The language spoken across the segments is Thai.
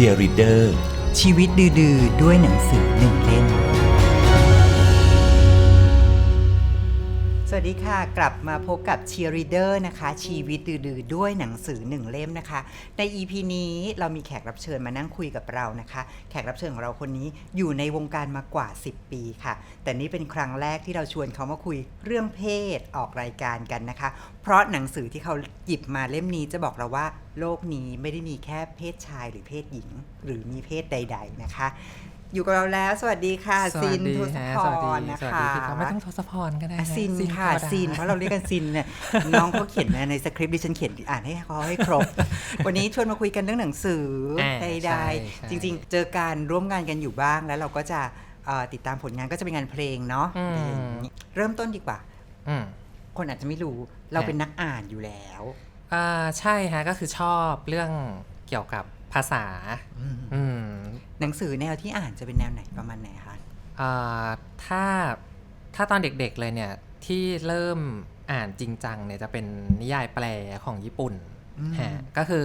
ชียร์รีเดอร์ ชีวิตดื้อๆด้วยหนังสือหนึ่งเล่ม วัสดีค่ะ กลับมาพบกับ Cheerleader นะคะ ชีวิตดื้อด้วยหนังสือหนึ่งเล่มนะคะ ใน EP นี้เรามีแขกรับเชิญมานั่งคุยกับเรานะคะ แขกรับเชิญของเราคนนี้อยู่ในวงการมากว่า 10 ปีค่ะ แต่นี่เป็นครั้งแรกที่เราชวนเขามาคุยเรื่องเพศออกรายการกันนะคะ เพราะหนังสือที่เขาหยิบมาเล่มนี้จะบอกเราว่า โลกนี้ไม่ได้มีแค่เพศชายหรือเพศหญิง หรือมีเพศใด ๆนะคะ อยู่กับเราแล้ว สวัสดีค่ะสวัซิสนดีทศฮะพสวัสดีรนะสวัสคะดีพี่ครับไม่ต้องทศพรก็ได้อะฮะซินค่ะธรรมดาซินเพราะเราเรียกกันซินเนี่ยน้องเขาเขียนมาในสคริปต์ดิฉันเขียนอ่านให้เขาให้ครบ วันนี้ชวนมาคุยกันเรื่องหนังสืออ่าใดใช่ๆใช่จริง ๆ เจอการร่วมงานกันอยู่บ้างแล้วเราก็จะเอ่อติดตามผลงานก็จะเป็นงานเพลงเนาะอืมอะไรอย่างนี้เริ่มต้นดีกว่าอืมคนอาจจะไม่รู้เราฮะเป็นนักอ่านอยู่แล้วอ่าใช่ฮะก็คือชอบเรื่องเกี่ยวกับ ภาษา อืมหนังสือแนวที่อ่านจะเป็นแนวไหนประมาณไหนคะอ่าถ้าถ้าตอนเด็กๆเลยเนี่ย ที่เริ่มอ่านจริงจังเนี่ยจะเป็นนิยายแปลของญี่ปุ่นอืมฮะก็คือ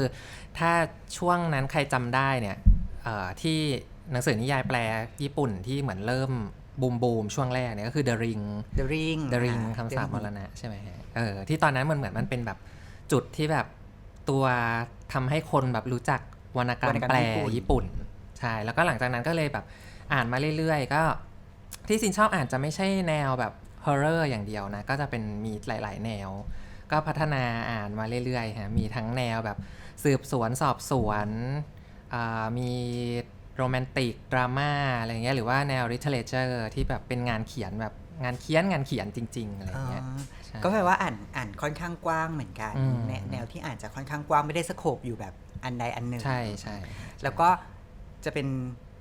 ถ้าช่วงนั้นใครจำได้เนี่ยเอ่อที่หนังสือนิยายแปลญี่ปุ่นที่เหมือนเริ่มบูมบูมๆช่วงแรกเนี่ยก็คือ The Ring The Ring The Ring อ่าคำสาป The ม Ring รณะใช่ไหมฮะเออที่ตอนนั้นมันเหมือนมันเป็นแบบจุดที่แบบตัวทำให้คนแบบรู้จัก วรรณกรรวรมรณกรรมแปลญี่ปุ่นญี่ปุ่นใช่แล้วก็หลังจากนั้นก็เลยแบบอ่านมาเรื่อยๆ ก็ที่ซินชอบอ่านจะไม่ใช่แนวแบบฮอ r ์เรอร์อย่างเดียวนะ ก็จะเป็นมีหลาย ๆ แนว ก็พัฒนาอ่านมาเรื่อยๆฮะมีทั้งแนวแบบสืบสวนสอบสวนอ่ามีโรแมนติกดราม่าอะไรเงี้ยหรือว่าแนว literature ที่แบบเป็นงานเขียนแบบงานเขียนงานเขียนจริง ๆ อะไรเงี้ยอ๋อใช่ก็แปลว่าอ่านอ่านค่อนข้างกว้างเหมือนกันอืมแนแนวที่อ่านจะค่อนข้างกว้างไม่ได้สโคบอยู่แบบ อันใดอันหนึ่ง ใช่ใช่ แล้วก็จะเป็น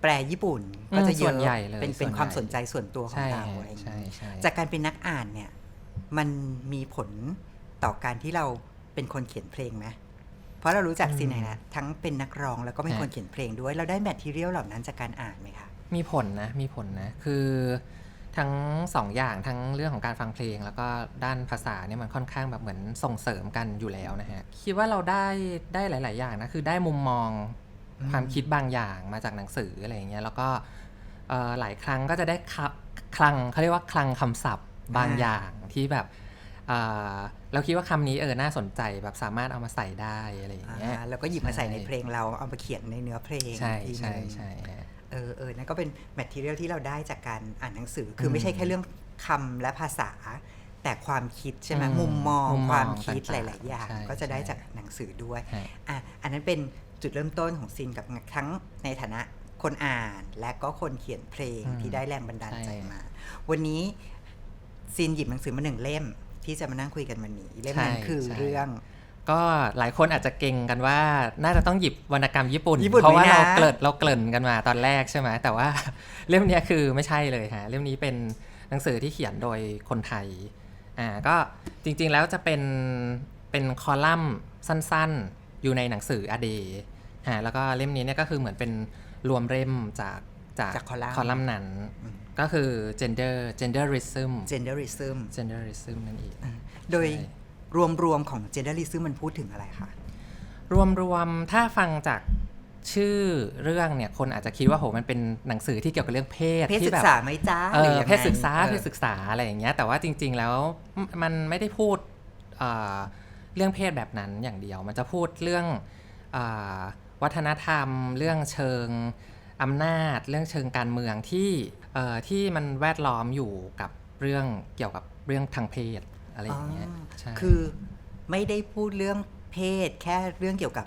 แปลญี่ปุ่นอืมก็จะเยส่อะวนใหญ่เลยเป็นส่เป็นวนความใหญ่สนใจส่วนตัวของใช่เราฮะอะไรอย่างใช่นี้ใช่ จากการเป็นนักอ่านเนี่ย มันมีผลต่อการที่เราเป็นคนเขียนเพลงไหมเพราะเรารู้จักซีนนะทั้งเป็นนักร้องแล้วก็เป็นคนเขียนเพลงด้วย เราได้แมททีเรียลเหล่านั้นจากการอ่านไหมคะ มีผลนะ มีผลนะ คือ ทั้งสองอย่างทั้งเรื่องของการฟังเพลง แล้วก็ด้านภาษาเนี่ยมันค่อนข้างแบบเหมือนส่งเสริมกันอยู่แล้วนะฮะคิดว่าเราได้ได้หลาย ๆ อย่างนะคือได้มุมมองอืมความคิดบางอย่างมาจากหนังสืออะไรอย่างเงี้ยแล้วก็เอ่อหลายครั้งก็จะได้คลัคลังเขาเรียกว่าคลังคำศัพท์บางอย่างที่แบบเอ่อเราคิดว่าคำนี้เออน่าสนใจแบบสามารถเอามาใส่ได้อะไรอย่างเงี้ยอ่าแล้วก็หยิบมาใส่ในเพลงเราเอามาเขียนในเนื้อเพลงใช่อีกทีใช่หนึ่งใช่ฮะ เออเออนั่นก็เป็นแมททีเรียลที่เราได้จากการอ่านหนังสือ คืออมไม่ใช่แค่เรื่องคำและภาษา แต่ความคิดใช่ไหมอืมมุมมองมุมมองความคิดหต่างๆลาย ๆ อย่างใช่ก็จะได้ใช่จากหนังสือด้วยฮะอะอันนั้นเป็นจุดเริ่มต้นของซินกับทั้งในฐานะคนอ่านและก็คนเขียนเพลงอืมที่ได้แรงบันดาลใจใช่มา วันนี้ซินหยิบหนังสือมาหนึ่งเล่มที่จะมานั่งคุยกันวันนี้ เล่มนั้นคือใช่เรื่อง ก็หลายคนอาจจะเก่งกันว่า น่าจะต้องหยิบวรรณกรรมญี่ปุ่นญี่ปุ่นเพราะว่าไหมนะเราเกริดเราเกริ่นกันมาตอนแรกใช่ไหมแต่ว่าเล่มเนี้ยคือไม่ใช่เลยฮะเล่มนี้เป็นหนังสือที่เขียนโดยคนไทยอ่าก็จริงๆแล้วจะเป็นเป็นคอลัมน์สั้นๆ อยู่ในหนังสืออเดฮะแล้วก็เล่มนี้เนี่ยก็คือเหมือนเป็นรวมเล่มจากจากจากคอลัมน์คอลัมน์นั้น ก็คือ gender genderism genderism genderism นั่นเองโดยใช่ รวมๆของ genderism มันพูดถึงอะไรคะรวมๆถ้าฟังจากชื่อเรื่องเนี่ยคนอาจจะคิดว่าโหมันเป็นหนังสือที่เกี่ยวกับเรื่องเพศเพศศึที่กแบบษาไหมจ้าเอหรืออยังไงเพศศึกษาออเพศศึกษาอะไรอย่างเงี้ยแต่ว่าจริง ๆแล้วมมันไม่ได้พูดเอ่อเรื่องเพศแบบนั้นอย่างเดียว มันจะพูดเรื่องเออวัฒนธรรม เรื่องเชิงอำนาจ เรื่องเชิงการเมืองที่เอ่อที่มันแวดล้อมอยู่กับเรื่องเกี่ยวกับเรื่องทางเพศ อะไรอย่างเงี้ยอ๋อใช่คือไม่ได้พูดเรื่องเพศ แค่เรื่องเกี่ยวกับ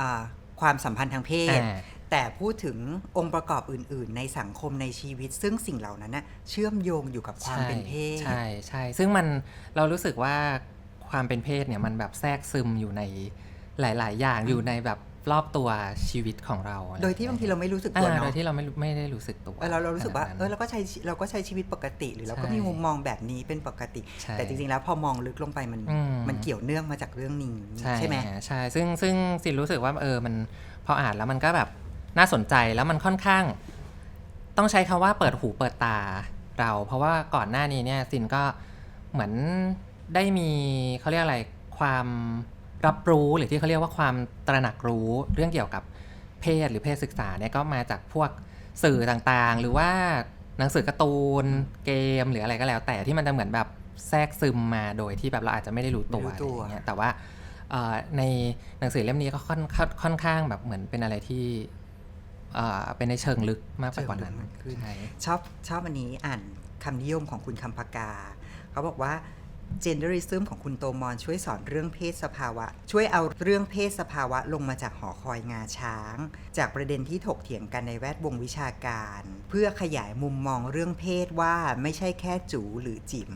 อ่าความสัมพันธ์ทางเพศอ่าแต่พูดถึงองค์ประกอบอื่น ๆ ในสังคมในชีวิต ซึ่งสิ่งเหล่านั้นนะเชื่อมโยงอยู่กับความเป็นเพศ ใช่ใช่ซึ่งมันเรารู้สึกว่าความเป็นเพศเนี่ยมันแบบแทรกซึมอยู่ในหลาย ๆ อย่างอยู่ในแบบ รอบตัวชีวิตของเราอะไรโดยที่บางทีเราไม่รู้สึกอ่าตัวโดเนาะยที่เราไม่รู้ไม่ได้รู้สึกตัว เออเราเรารู้สึกว่าขนดนั้นเออเราก็ใช้ชีเราก็ใช้ชีวิตปกติหรือเราก็ใช่มีมุมมองแบบนี้เป็นปกติ ใช่แต่จริงๆแล้วพอมองลึกลงไปมันอืม มันเกี่ยวเนื่องมาจากเรื่องนี้ใช่ใช่ไหม ฮะใช่ซึ่งซึ่งสินรู้สึกว่าเออมันพออ่านแล้วมันก็แบบน่าสนใจแล้วมันค่อนข้าง ต้องใช้คำว่าเปิดหูเปิดตาเรา เพราะว่าก่อนหน้านี้เนี่ยสินก็เหมือนได้มีเขาเรียกอะไรความ รับรู้หรือที่เขาเรียกว่าความตระหนักรู้เรื่องเกี่ยวกับเพเพศหรือเพศศึกษาเนี่ยก็มาจากพวกสื่อต่างๆ หรือว่าหนังสือการ์ตูนเกมหรืออะไรก็แล้ว แต่ที่มันจะเหมือนแบบแทรกซึมมาโดยที่แบบเราอาจจะไม่ได้รู้ตัวไม่รู้ตัวอะไรอย่างเงี้ยแต่ว่าเอ่อในหนังสือเล่มนี้ก็ค่อนค่อนค่อนข้างแบบเหมือนเป็นอะไรที่เอ่อเป็นในเชิงลึกมากไปกว่านั้นเชิงลึกมากขึ้นใช่ชอบชอบอันนี้อ่านคำนิยมของคุณคำพกา เขาบอกว่า genderism ของคุณโตมอนช่วยสอนเรื่องเพศสภาวะ ช่วยเอาเรื่องเพศสภาวะลงมาจากหอคอยงาช้าง จากประเด็นที่ถกเถียงกันในแวดวงวิชาการ เพื่อขยายมุมมองเรื่องเพศว่าไม่ใช่แค่จูหรือจิ๋ม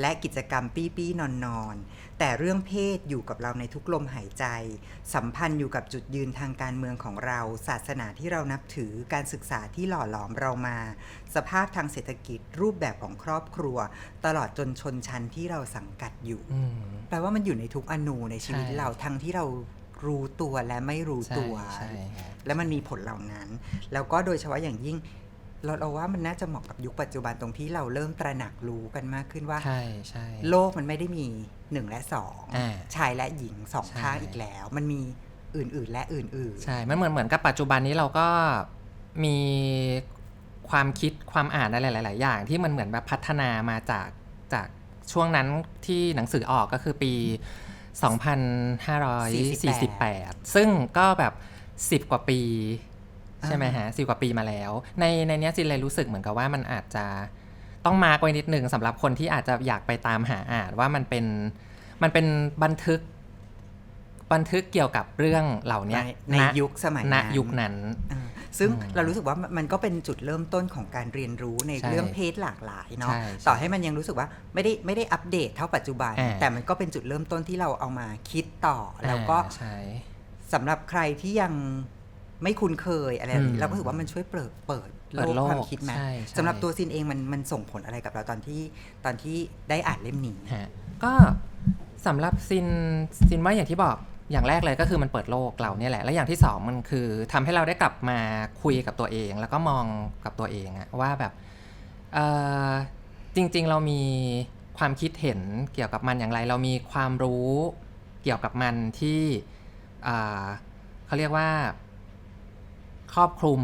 และกิจกรรมปี้ปี้นอนนอนแต่เรื่องเพศอยู่กับเราในทุกลมหายใจ สัมพันธ์อยู่กับจุดยืนทางการเมืองของเรา ศาสนาที่เรานับถือการศึกษาที่หล่อหลอมเรามา สภาพทางเศรษฐกิจรูปแบบของครอบครัว ตลอดจนชนชั้นที่เราสังกัดอยู่อืมแปลว่ามันอยู่ในทุกอนูในชีวิตใช่เราทั้งที่เรารู้ตัวและไม่รู้ใช่ตัวใช่ฮะและมันมีผลเหล่านั้น แล้วก็โดยเฉพาะอย่างยิ่ง เราเราว่ามันน่าจะเหมาะกับยุคปัจจุบันตรงที่เราเริ่มตระหนักรู้กันมากขึ้นว่าใช่ใช่โลกมันไม่ได้มีหนึ่งและสองอ่าชายและหญิงสองใช่ข้างอีกแล้ว มันมีอื่น ๆ และอื่นๆ ใช่ มันเหมือนเหมือนกับปัจจุบันนี้เราก็มีความคิดความอ่านอะไรหลาย ๆ อย่างที่มันเหมือนแบบพัฒนามาจากจาก ช่วงนั้นที่หนังสือออกก็คือปี 2548 ซึ่งก็แบบ 10 กว่าปี ใช่ไหมฮะสิบกว่าปีมาแล้ว ในในเนี้ยซินเลยรู้สึกเหมือนกับว่ามันอาจจะต้องมาร์กไว้นิดนึงสำหรับคนที่อาจจะอยากไปตามหาอ่านว่ามันเป็นมันเป็นบันทึกบันทึกเกี่ยวกับเรื่องเหล่าเนี้ยในในณยุคสมัยณนั้นยุคนั้นอ่า ซึ่งอืมเรารู้สึกว่ามันมันก็เป็นจุดเริ่มต้นของการเรียนรู้ในใช่เรื่องเพศหลากหลายเนาะใช่ใช่ต่อให้มันยังรู้สึกว่าไม่ได้ไม่ได้อัปเดตเท่าปัจจุบันอ่าแต่มันก็เป็นจุดเริ่มต้นที่เราเอามาคิดต่อแล้วก็อ่าใช่สำหรับใครที่ยังไม่คุ้นเคยอะไรแบบอืนี้มเราก็รู้สึกว่ามันช่วยเปิดเปิดเปิดโลโลกกความคิดไหมใช่ใช่สำหรับตัวซินเองมันมันส่งผลอะไรกับเราตอนที่ตอนที่ได้อ่านเล่มนี้ฮะก็สำหรับซินซินว่าอย่างที่บอก อย่างแรกเลยก็คือมันเปิดโลกเราเนี่ยแหละ แล้วอย่างที่สองมันคือทำให้เราได้กลับมาคุยกับตัวเอง แล้วก็มองกับตัวเองอะว่าแบบเออจริงๆเรามีความคิดเห็นเกี่ยวกับมันอย่างไร เรามีความรู้เกี่ยวกับมันที่อ่าเขาเรียกว่าครอบคลุม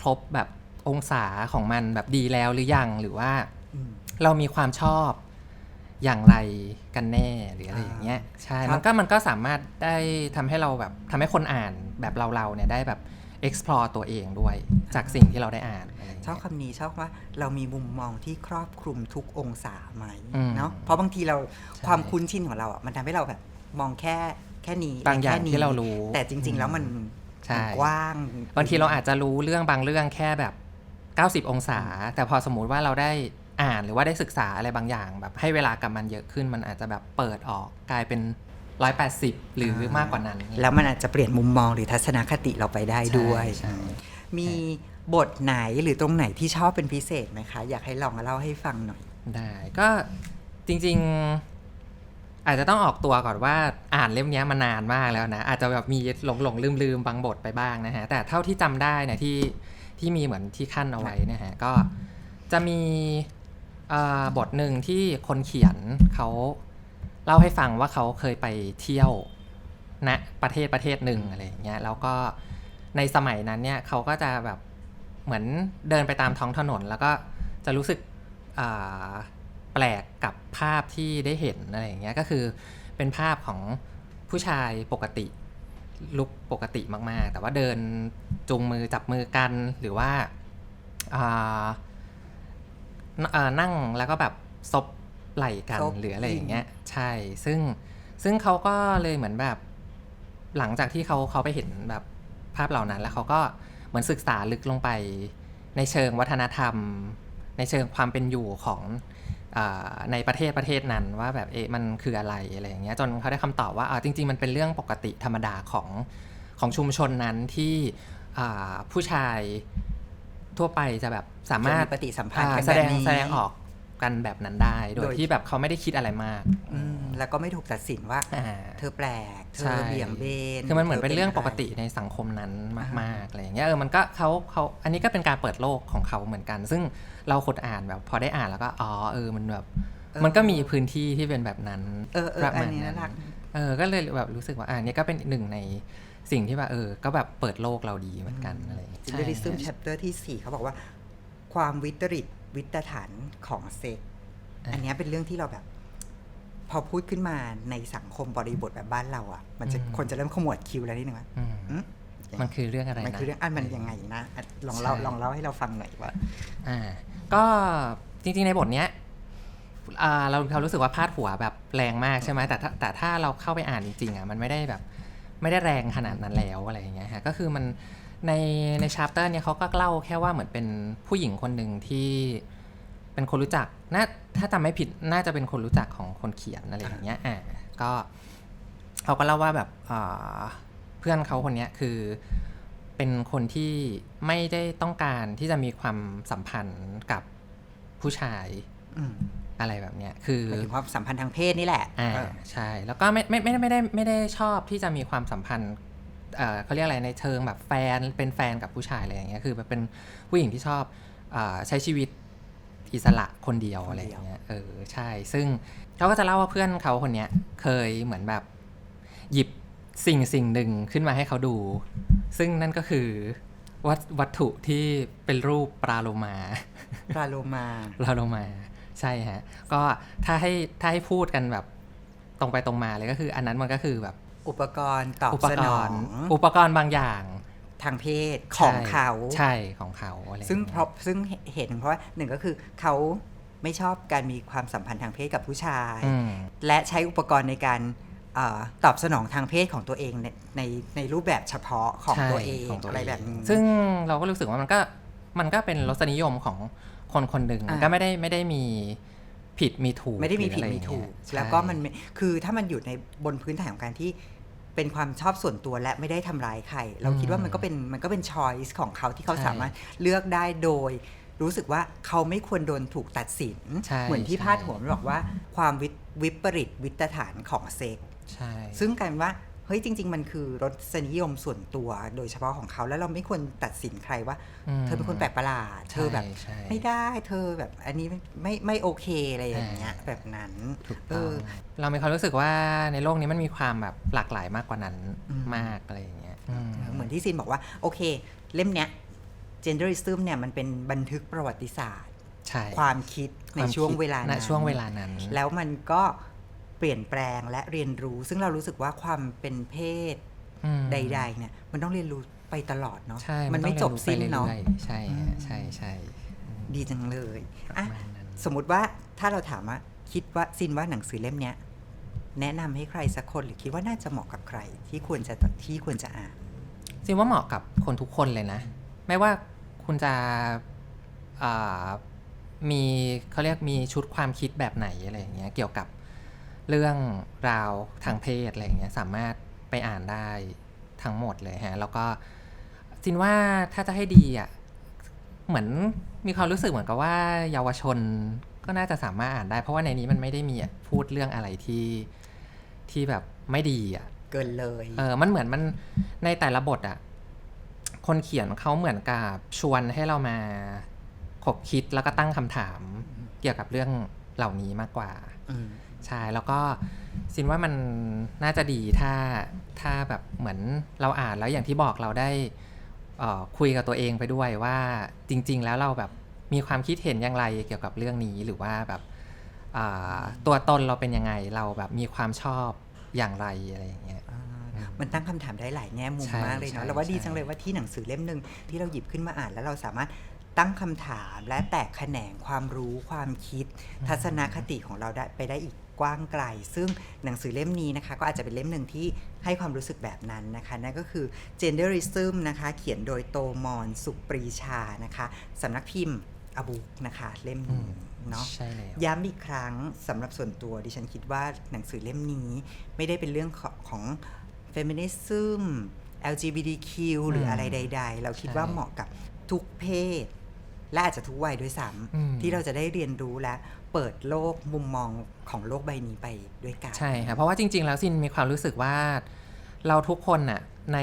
ครบแบบองศาของมันแบบดีแล้วหรือยังหรือว่าอืมเรามีความชอบ อย่างไรกันแน่หรืออะไรอย่างเงี้ยใช่ครับมันก็มันก็สามารถได้ทำให้เราแบบทำให้คนอ่านแบบเราเราๆเนี่ยได้แบบ explore ตัวเองด้วย จากสิ่งที่เราได้อ่านอะไรอย่างชอบเงี้ยคำนี้ชอบว่าเรามีมุมมองที่ครอบคลุมทุกองศาไหมอืมเนาะเพราะบางทีเราใช่ความคุ้นชินของเราอะมันทำให้เราแบบมองแค่แค่นี้บางอย่างแค่นี้ที่เรารู้ แต่จริง ๆ แล้วมันใช่มันกว้างบางทีเราอาจจะรู้เรื่องบางเรื่องแค่แบบ 90 องศา แต่พอสมมุติว่าเราได้ อ่านหรือว่าได้ศึกษาอะไรบางอย่าง แบบให้เวลากับมันเยอะขึ้น มันอาจจะแบบเปิดออกกลายเป็น 180 หรือมากกว่านั้น แล้วมันอาจจะเปลี่ยนมุมมองหรือทัศนคติเราไปได้ด้วยใช่ใช่มีบทไหนหรือตรงไหนที่ชอบเป็นพิเศษไหมคะ อยากให้ลองเล่าให้ฟังหน่อย ได้ก็จริง ๆ อาจจะต้องออกตัวก่อนว่าอ่านเล่มเนี้ยมานานมากแล้วนะ อาจจะแบบมีหลงหลงลืมลืมๆบางบทไปบ้างนะฮะ แต่เท่าที่จำได้เนี่ยที่ที่มีเหมือนที่ขั้นเอาไว้เนะฮะ ก็จะมีเอ่อ บทหนึ่งที่คนเขียนเขาเล่าให้ฟังว่าเขาเคยไปเที่ยวณประเทศประเทศหนึ่งอะไรอย่างเงี้ยแล้วก็ในสมัยนั้นเนี่ยเขาก็จะแบบเหมือนเดินไปตามท้องถนน แล้วก็จะรู้สึกแปลกกับภาพที่ได้เห็นอะไรอย่างเงี้ยก็คือเป็นภาพของผู้ชายปกติลุกปกติมาก ๆ แต่ว่าเดินจูงมือจับมือกันหรือว่าา นั่งแล้วก็แบบซบไหล่กันซบหรืออะไรอย่างเงี้ย ใช่ ซึ่งซึ่งเขาก็เลยเหมือนแบบ หลังจากที่เขาเขาไปเห็นแบบภาพเหล่านั้น แล้วเขาก็เหมือนศึกษาลึกลงไป ในเชิงวัฒนธรรม ในเชิงความเป็นอยู่ของอาในประเทศประเทศนั้นว่าแบบเอะมันคืออะไรอะไรอย่างเงี้ยจนเขาได้คำตอบว่าอ่าจริง ๆ มันเป็นเรื่องปกติธรรมดาของของชุมชนนั้นที่อ่าผู้ชาย ทั่วไปจะแบบสามารถจะมีปฏิสัมพันธ์กันอ่าแสดงแบบนี้แสดงออกกันแบบนั้นได้ โดโดยยที่แบบเขาไม่ได้คิดอะไรมากอืมแล้วก็ไม่ถูกตัดสินว่าอ่าเธอแปลก เธใช่อเบี่ยงเบนคือมันเหมือนเป็นเรื่องปกติธในสังคมนั้นมากๆอะไรอย่างเงี้ยเออมันก็เขาเขาอันนี้ก็เป็นการเปิดโลกของเขาเหมือนกัน ซึ่งเราคนอ่านแบบพอได้อ่านแล้วก็อ๋อเออมันแบบเออมันก็มีพื้นที่ที่เป็นแบบนั้นเออเออประอัมานณนี้น่ารักเเออก็เลยแบบรู้สึกว่าอ่านี่ก็เป็นหนึ่งใน สิ่งที่แบบเออ ก็แบบเปิดโลกเราดีเหมือนกันอะไรอย่างเงี้ย จินเดอริซึมใช่แชปเตอร์ที่ 4 เขาบอกว่า ความวิตริตวิตฐานของเซ็กส์อันเนี้ยเป็นเรื่องที่เราแบบ พอพูดขึ้นมาในสังคมบริบทแบบบ้านเราอะ มันจะคนจะเริ่มขมวดคิ้วแล้วนิดนึงว่าอืมอืมมันคือเรื่องอะไรมันนะคือเรื่องอันมันยังไงนะอะลองเล่าใช่ ลองเล่าให้เราฟังหน่อยว่า อ่าก็จริงๆในบทเนี้ยอ่าเราเรารู้สึกว่าพาดหัวแบบแรงมากใช่ไหมแต่ถ้าแต่ถ้าเราเข้าไปอ่านจริงๆอะมันไม่ได้แบบ ไม่ได้แรงขนาดนั้นแล้วอะไรอย่างเงี้ยฮะก็คือมันในในชาร์ปเตอร์เนี่ยเขาก็เล่าแค่ว่าเหมือนเป็นผู้หญิงคนหนึ่งที่เป็นคนรู้จักน่าถ้าจำไม่ผิดน่าจะเป็นคนรู้จักของคนเขียนอะไรอย่างเงี้ยอ่าก็เขาก็เล่าว่าแบบเพื่อนเขาคนเนี้ยคือเป็นคนที่ไม่ได้ต้องการที่จะมีความสัมพันธ์กับผู้ชาย อืมอะไรแบบเนี้ยคือหมายถึงความสัมพันธ์ทางเพศนี่แหละอ่าเออใช่ แล้วก็ไม่ไม่ไม่ได้ไม่ได้ไม่ได้ชอบที่จะมีความสัมพันธ์เอ่อเขาเรียกอะไรในเชิงแบบแฟนเป็นแฟนกับผู้ชายอะไรอย่างเงี้ยคือแบบเป็นผู้หญิงที่ชอบอาใช้ชีวิตอิสระคนเดียวอะไรอย่างเงี้ยเออใช่ ซึ่งเขาก็จะเล่าว่าเพื่อนเขาคนเนี้ยเคยเหมือนแบบหยิบสิ่งสิ่งหนึ่งขึ้นมาให้เขาดู ซึ่งนั่นก็คือวัตวัตถุที่เป็นรูปปลาโลมาปลาโลมาปลาโลมา ใช่ฮะ ก็ถ้าให้ถ้าให้พูดกันแบบตรงไปตรงมาเลยก็คือ อันนั้นมันก็คือแบบอุปกรณ์ตอบอุปสกนอรงณ์อุอุปกรณ์บางอย่างทางเพศของใช่เขาใช่ของเขาอะไรซึ่งอย่เพยราะซึ่งเหตุหนึ่งเพราะว่าหนึ่งก็คือเขาไม่ชอบการมีความสัมพันธ์ทางเพศกับผู้ชายอืมและใช้อุปกรณ์ในการเออตอบสนองทางเพศของตัวเองในในในรูปแบบเฉพาะของใช่ตัวเองของตัวอะไรแบบนี้ซึ่งเราก็รู้สึกว่ามันก็ มันก็เป็นรสนิยมของคนคนหนึ่งอ่าก็ไม่ได้ไม่ได้มีผิดมีถูกไม่ได้มีหรือผิดอะรมีอย่างถูเงี้กยแล้วก็ใช่มันไม่คือถ้ามันอยู่ในบนพื้นฐานของการที่เป็นความชอบส่วนตัวและไม่ได้ทำร้ายใครเราคิดว่ามันก็เป็นมันก็เป็นช้อยส์ของเขาที่เขาใช่สามารถเลือกได้โดย รู้สึกว่าเขาไม่ควรโดนถูกตัดสินใช่เหมือนที่ใช่พาดหัวมันบอกว่า ความวิวิปริตวิตฐานของเซ็กใช่ซึ่งกลายเป็นว่า เฮ้ยจริง ๆ มันคือรสนิยมส่วนตัวโดยเฉพาะของเขาแล้วเราไม่ควรตัดสินใครว่ามเธอเป็นคนแปลกประหลาดเธอแบบใช่ใช่ไม่ได้เธอแบบอันนี้ไม่ไม่ไม่โอเคอะไรอย่างเงี้ยอ่าแบบนั้นถูกเอต้องอเรามีความรู้สึกว่าในโลกนี้มันมีความแบบหลากหลายมากกว่านั้นอืมมากอะไรอย่างเงี้ยอืมเหมือนที่ซินบอกว่าโอเค เล่มเนี้ย genderism เนี่ยมันเป็นบันทึกประวัติศาสตร์ใช่ความคิดในความช่วงคิดเวลาณนั้นช่วงเวลานั้น แล้วมันก็ เปลี่ยนแปลงและเรียนรู้ ซึ่งเรารู้สึกว่าความเป็นเพศอืมใด ๆ เนี่ย มันต้องเรียนรู้ไปตลอดเนาะใช่มันไม่ต้จองบรียสิ้นรู้ไปเนาะรื่อยๆใช่อืมฮะใช่ใช่ดีจังเลยประอะมาณนั้นสมมติว่าถ้าเราถามว่าคิดว่าซินว่าหนังสือเล่มเนี้ยแนะนำให้ใครสักคนหรือคิดว่าน่าจะเหมาะกับใคร ที่ควรจะที่ควรจะอ่านจริงว่าเหมาะกับคนทุกคนเลยนะ ไม่ว่าคุณจะอ่ามีเขาเรียกมีชุดความคิดแบบไหนอะไรอย่างเงี้ยเกี่ยวกับ เรื่องราวทางเพศอะไรอย่างเงี้ยสามารถไปอ่านได้ทั้งหมดเลยฮะ แล้วก็จินว่าถ้าจะให้ดีอะเหมือนมีความรู้สึกเหมือนกับว่าเยาวชนก็น่าจะสามารถอ่านได้ เพราะว่าในนี้มันไม่ได้มีพูดเรื่องอะไรที่ที่แบบไม่ดีอะเกินเลย เออ มันเหมือนมันในแต่ละบทอะคนเขียนเขาเหมือนกับชวนให้เรามาขบคิดแล้วก็ตั้งคำถามเกี่ยวกับเรื่องเหล่านี้มากกว่าม ใช่แล้วก็ซินว่ามันน่าจะดีถ้าถ้าแบบเหมือนเราอ่านแล้วอย่างที่บอกเราได้เอ่อคุยกับตัวเองไปด้วยว่าจริง ๆ แล้วเราแบบมีความคิดเห็นอย่างไรเกี่ยวกับเรื่องนี้หรือว่าแบบอ่าตัวตนเราเป็นยังไงเราแบบมีความชอบอย่างไรอะไรอย่างเงี้ยอ่ามันตั้งคำถามได้หลายแง่มุมใช่มากเลยใช่เนาะเราว่าดีใช่จังเลยว่าที่หนังสือเล่มหนึ่งที่เราหยิบขึ้นมาอ่านแล้วเราสามารถตั้งคำถามและแตกแขนงความรู้ความคิด ทัศนคติของเราได้ไปได้อีก กว้างไกล ซึ่งหนังสือเล่มนี้นะคะ ก็อาจจะเป็นเล่มหนึ่งที่ให้ความรู้สึกแบบนั้นนะคะ นั่นก็คือ genderism นะคะ เขียนโดยโตมอนสุปรีชานะคะสำนักพิมพ์อบุกนะคะ เล่มนี้เนาะใช่แล้วย้ำอีกครั้งสำหรับส่วนตัวดิฉันคิดว่าหนังสือเล่มนี้ไม่ได้เป็นเรื่องของของ feminism LGBTQ หรืออะไรใด ๆ เราคิดว่าใช่เหมาะกับทุกเพศ และอาจจะทุกวัยด้วยซ้อืมำที่เราจะได้เรียนรู้และ เปิดโลกมุมมองของโลกใบนี้ไปด้วยกัน ใช่ค่ะเพราะว่าจริง ๆ แล้วซินมีความรู้สึกว่าเราทุกคนน่ะใน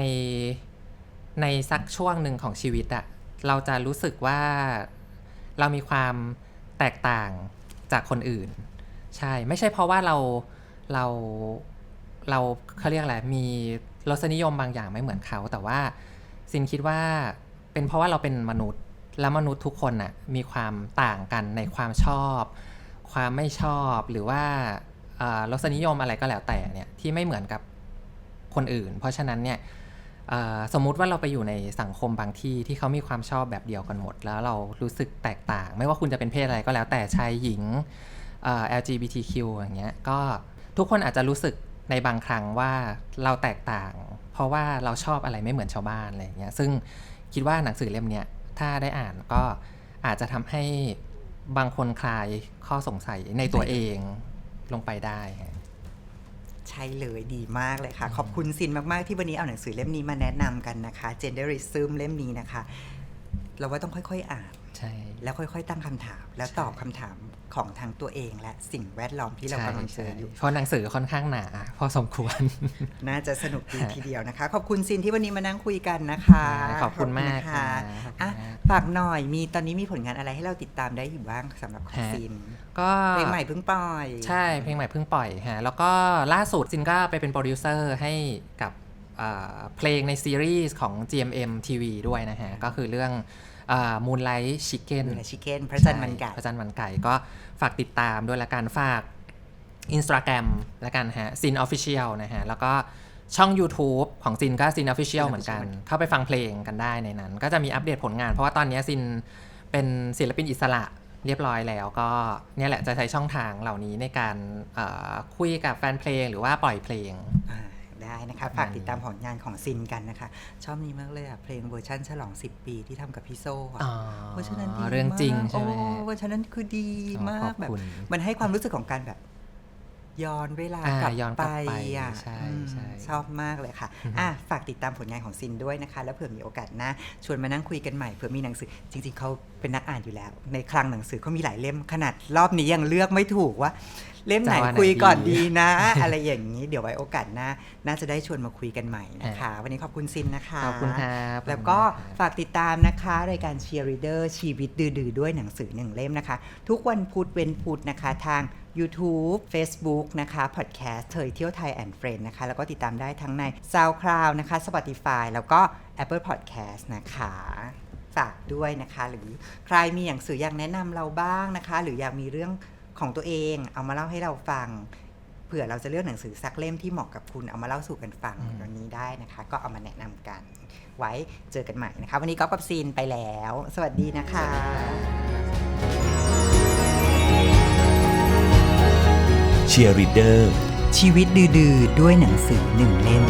ในสักช่วงหนึ่งของชีวิตอะเราจะรู้สึกว่าเรามีความแตกต่างจากคนอื่น ใช่ไม่ใช่เพราะว่าเราเราเราเขาเรียกอะไรมีรสนิยมบางอย่างไม่เหมือนเขา แต่ว่าซินคิดว่าเป็นเพราะว่าเราเป็นมนุษย์ แล้วมนุษย์ทุกคนน่ะมีความต่างกันในความชอบ ความไม่ชอบหรือว่าเอ่อรสนิยมอะไรก็แล้วแต่เนี่ยที่ไม่เหมือนกับคนอื่น เพราะฉะนั้นเนี่ยสมมุติว่าเราไปอยู่ในสังคมบางที่ที่เขามีความชอบแบบเดียวกันหมด แล้วเรารู้สึกแตกต่าง ไม่ว่าคุณจะเป็นเพศอะไรก็แล้วแต่ชายหญิง LGBTQ อย่างเงี้ยก็ทุกคนอาจจะรู้สึกในบางครั้งว่าเราแตกต่าง เพราะว่าเราชอบอะไรไม่เหมือนชาวบ้านอะไรอย่างเงี้ยซึ่งคิดว่าหนังสือเล่มเนี้ยถ้าได้อ่านก็อาจจะทำให้ บางคนคลายข้อสงสัยในตัวเองลงไปได้ฮะใช่เลยดีมากเลยค่ะ ขอบคุณซินมาก ๆ ที่วันนี้เอาหนังสือเล่มนี้มาแนะนำกันนะคะ Genderism เล่มนี้นะคะ เราว่าต้องค่อย ๆ อ่าน ใช่แล้วค่อยๆ ตั้งคำถาม แล้วตอบคำถามของทางตัวเอง และสิ่งแวดล้อมที่เรากำลังเจออยู่ เพราะหนังสือค่อนข้างหนา พอสมควร น่าจะสนุกดีทีเดียวนะคะ ขอบคุณซินที่วันนี้มานั่งคุยกันนะคะ ขอบคุณมากนะค่ะคะอะฝากหน่อยมีตอนนี้มีผลงานอะไรให้เราติดตามได้อยู่บ้างสำหรับของฮะซินก็เพลงใหม่เพิ่งปล่อย ใช่เพลงใหม่เพิ่งปล่อยฮะแล้วก็ล่าสุดซินก็ไปเป็นโปรดิวเซอร์ให้กับเอ่อเพลงในซีรีส์ของ GMM TV ด้วยนะฮะก็คือเรื่อง Moonlight Chicken เนื้อชิคเก้นพระจันทร์มันไก่พระจันทร์มันไก่ก็ฝากติดตามด้วยละกันฝาก Instagram ละกันฮะซิน Official นะฮะ แล้วก็ช่อง YouTube ของซินก็ซิน Official Sin เหมือนกัน Official เข้าไปฟังเพลงกันได้ในนั้น ก็จะมีอัปเดตผลงาน เพราะว่าตอนนี้ซินเป็นศิลปินอิสระเรียบร้อยแล้วก็เนี่ยแหละจะใช้ช่องทางเหล่านี้ในการเอ่อคุยกับแฟนเพลงหรือว่าปล่อยเพลงอ่า ได้นะคะประมาณฝากติดตามผลงานของซินกันนะคะ ชอบนี้มากเลยอะเพลงเวอร์ชั่นฉลอง 10 ปีที่ทำกับพี่โซ่อะอ๋อเวอร์ชันนั้นดีมากเรื่องจริงใช่ไหมโอ้เวอร์ชันนั้นคือดีอ๋อมาขกอบแบบคุณมันให้ความรู้สึกของการแบบย้อนเวลาอ่ากลับย้อนกไปลับไปอะใช่อืมใช่ชอบมากเลยค่ะอะ ฝากติดตามผลงานของซินด้วยนะคะ แล้วเผื่อมีโอกาสหนะ ชวนมานั่งคุยกันใหม่เผื่อมีหนังสือ จริง ๆเขาเป็นนักอ่านอยู่แล้ว ในคลังหนังสือเขามีหลายเล่มขนาดรอบนี้ยังเลือกไม่ถูกว่า เล่มไหนจะว่าไหนคุยก่อนดีดีนะ อะไรอย่างนี้เดี๋ยวไว้โอกาสหน้าน่าจะได้ชวนมาคุยกันใหม่นะคะ วันนี้ขอบคุณซินนะคะขอบคุณครับแล้วก็ขอบคุณมากครับฝากติดตามนะคะรายการ Cheerleader ชีวิตดื้อๆด้วยหนังสือหนึ่งเล่มนะคะ ทุกวันพุธเว้นพุธนะคะทาง YouTube Facebook นะคะ Podcast เทยเที่ยวไทยแอนด์เฟรนนะคะ แล้วก็ติดตามได้ทั้งใน SoundCloud นะคะ Spotify แล้วก็ Apple Podcast นะคะ ฝากด้วยนะคะ หรือใครมีหนังสืออยากแนะนำเราบ้างนะคะ หรืออยากมีเรื่อง ของตัวเองเอามาเล่าให้เราฟัง เผื่อเราจะเลือกหนังสือสักเล่มที่เหมาะกับคุณเอามาเล่าสู่กันฟังอืมวันนี้ได้นะคะ ก็เอามาแนะนำกัน ไว้เจอกันใหม่นะคะ วันนี้ก๊อฟกับซีนไปแล้ว สวัสดีนะคะเชียร์รีเดอร์ชีวิตดื้อๆด้วยหนังสือหนึ่งเล่ม